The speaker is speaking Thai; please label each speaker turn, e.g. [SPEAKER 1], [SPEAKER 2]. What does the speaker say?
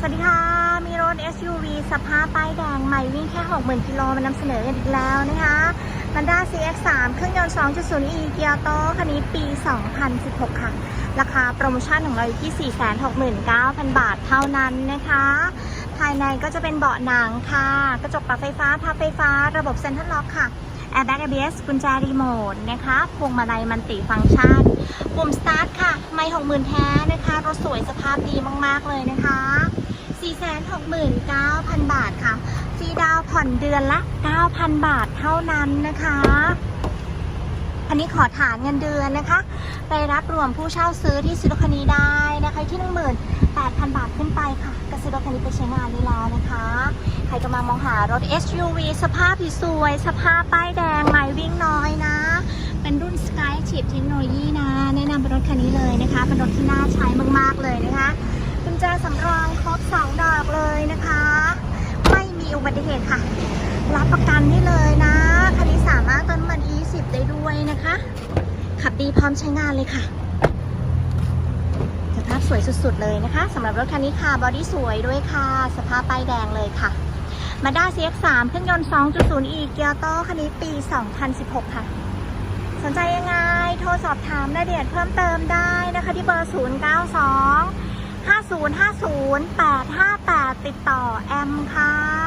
[SPEAKER 1] สวัสดีค่ะ มีรถ SUV สภาพป้ายแดง ใหม่วิ่งแค่ 60,000กิโลมานำเสนอกันอีกแล้วนะคะ Honda CX3 เครื่องยนต์ 2.0 e เกียร์โตคันนี้ปี 2016 ค่ะ ราคาโปรโมชั่นของเราอยู่ที่ 469,000 บาทเท่านั้นนะคะ ภายในก็จะเป็นเบาะหนังค่ะ กระจกปรับไฟฟ้าพับไฟฟ้า ระบบเซ็นทรัลล็อกค่ะ Airbag ABS กุญแจรีโมทนะคะพวงมาลัยมันติฟังก์ชัน ปุ่มสตาร์ทค่ะ ไม่หกหมื่นแท้นะคะ รถสวยสภาพดีมาก ๆ เลยนะคะ 69,000 บาทค่ะฟรีดาวผ่อนเดือนละ 9,000 บาทเท่านั้นนะคะ อันนี้ขอฐานเงินเดือนนะคะ ไปรับรวมผู้เช่าซื้อที่ซื้อรถคันนี้ได้นะคะที่ 18,000 บาทขึ้นไปค่ะก็ซื้อรถคันนี้ไปใช้งานได้แล้วนะคะ ใครกำลังมองหารถ SUV สภาพสวย สภาพป้ายแดงใหม่วิ่งน้อยนะ เป็นรุ่น Sky Chip เทคโนโลยีนะ แนะนำเป็นรถคันนี้เลยนะคะ เป็นรถที่น่าใช้มากๆเลยนะคะกุญแจสำรอง รบสองดอกเลยนะคะ ไม่มีอุบัติเหตุค่ะ รับประกันได้เลยนะคันนี้สามารถติมน้ำมัน E10 ได้ด้วยนะคะ ขับดีพร้อมใช้งานเลยค่ะสภาพสวยสุดๆเลยนะคะสำหรับรถคันนี้ค่ะบอดี้สวยด้วยค่ะ สภาพป้ายแดงเลยค่ะมาด้า CX3 เครื่องยนต์ 2.0e เกียร์โตคันนี้ปี 2016 ค่ะ สนใจยังไง โทรสอบถามรายละเอียดเพิ่มเติมได้นะคะที่เบอร์ 092 0858 ติดต่อแอมค่ะ